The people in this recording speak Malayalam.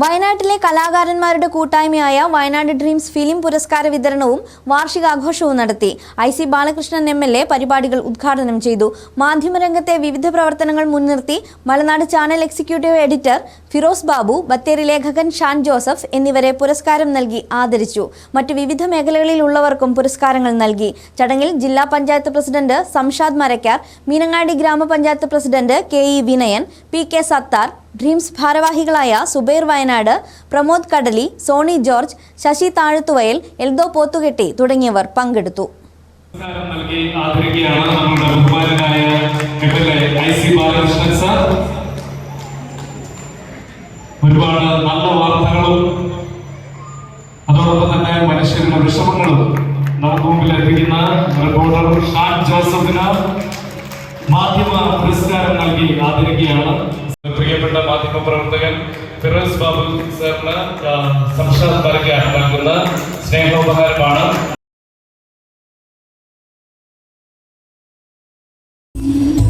വയനാട്ടിലെ കലാകാരന്മാരുടെ കൂട്ടായ്മയായ വയനാട് ഡ്രീംസ് ഫിലിം പുരസ്കാര വിതരണവും വാർഷികാഘോഷവും നടത്തി. I C Balakrishnan M L പരിപാടികൾ ഉദ്ഘാടനം ചെയ്തു. മാധ്യമരംഗത്തെ വിവിധ പ്രവർത്തനങ്ങൾ മുൻനിർത്തി Malanad channel executive editor Firoz Babu Bathery ലേഖകൻ ഷാൻ ജോസഫ് എന്നിവരെ പുരസ്കാരം നൽകി ആദരിച്ചു. മറ്റു വിവിധ മേഖലകളിലുള്ളവർക്കും പുരസ്കാരങ്ങൾ നൽകി. ചടങ്ങിൽ ജില്ലാ പഞ്ചായത്ത് പ്രസിഡന്റ് സംഷാദ് മരക്കാർ മീനങ്ങാടി ഗ്രാമപഞ്ചായത്ത് president K E Vinayan P K Sathar dreams ഭാരവാഹികളായ സുബൈർ വയനാട് പ്രമോദ് കടലി സോണി ജോർജ് ശശി താഴത്തുവയൽ എൽദോ പോത്തുകെട്ടി തുടങ്ങിയവർ പങ്കെടുത്തു. ഒരുപാട് നല്ല വാർത്തകളും അതോടൊപ്പം തന്നെ മനുഷ്യരുടെ വിഷമങ്ങളും നമുക്ക് മുമ്പിൽ എത്തിക്കുന്ന റിപ്പോർട്ടർ ഷാൻ ജോസഫിന് മാധ്യമ പുരസ്കാരം നൽകി ആദരിക്കുകയാണ്. പ്രവർത്തകൻ ഫിറോസ് ബാബു സാറിന് സംശയം നൽകുന്ന സ്നേഹോപഹാരമാണ് Thank you.